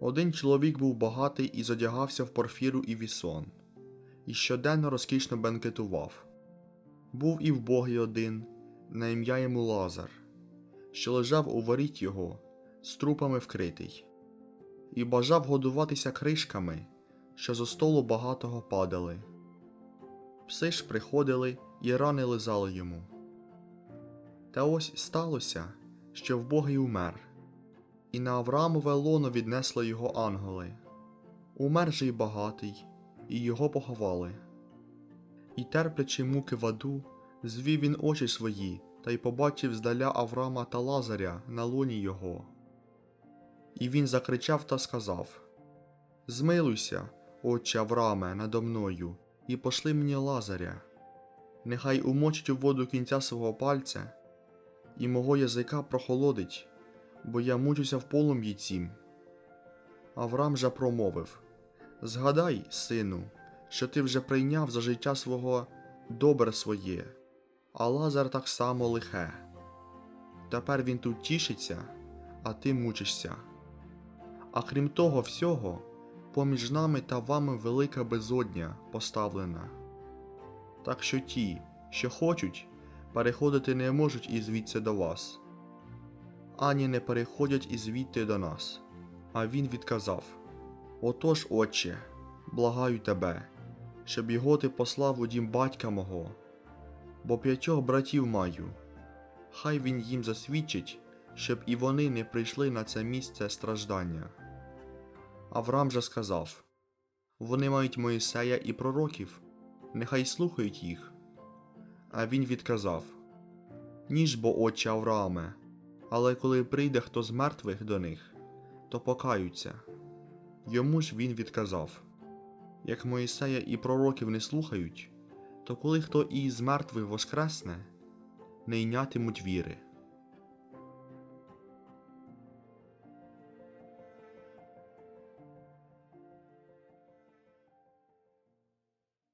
Один чоловік був багатий і задягався в порфіру і вісон, і щоденно розкішно бенкетував. Був і вбогий один, на ім'я йому Лазар, що лежав у воріт його, з трупами вкритий, і бажав годуватися кришками, що зо столу багатого падали. Пси ж приходили і рани лизали йому. Та ось сталося, що вбогий умер, і на Авраамове лоно віднесли його ангели. Умер же й багатий, і його поховали. І терплячи муки в аду, звів він очі свої та й побачив здаля Авраама та Лазаря на лоні його. І він закричав та сказав: Змилуйся, отче Аврааме, надо мною, і пошли мені Лазаря. Нехай умочить у воду кінця свого пальця, і мого язика прохолодить, бо я мучуся в полум'ї цім. Авраам же промовив: Згадай, сину, що ти вже прийняв за життя свого добре своє, а Лазар так само лихе. Тепер він тут тішиться, а ти мучишся. А крім того всього, поміж нами та вами велика безодня поставлена. Так що ті, що хочуть, переходити не можуть і звідси до вас, ані не переходять і звідти до нас. А він відказав: Отож, отче, благаю тебе, щоб його ти послав у дім батька мого, бо п'ятьох братів маю. Хай він їм засвідчить, щоб і вони не прийшли на це місце страждання. Авраам же сказав: Вони мають Моїсея і пророків, нехай слухають їх. А він відказав: Ніж бо, отче Аврааме, але коли прийде хто з мертвих до них, то покаються. Йому ж він відказав: Як Моїсея і пророків не слухають, то коли хто і з мертвих воскресне, не йнятимуть віри.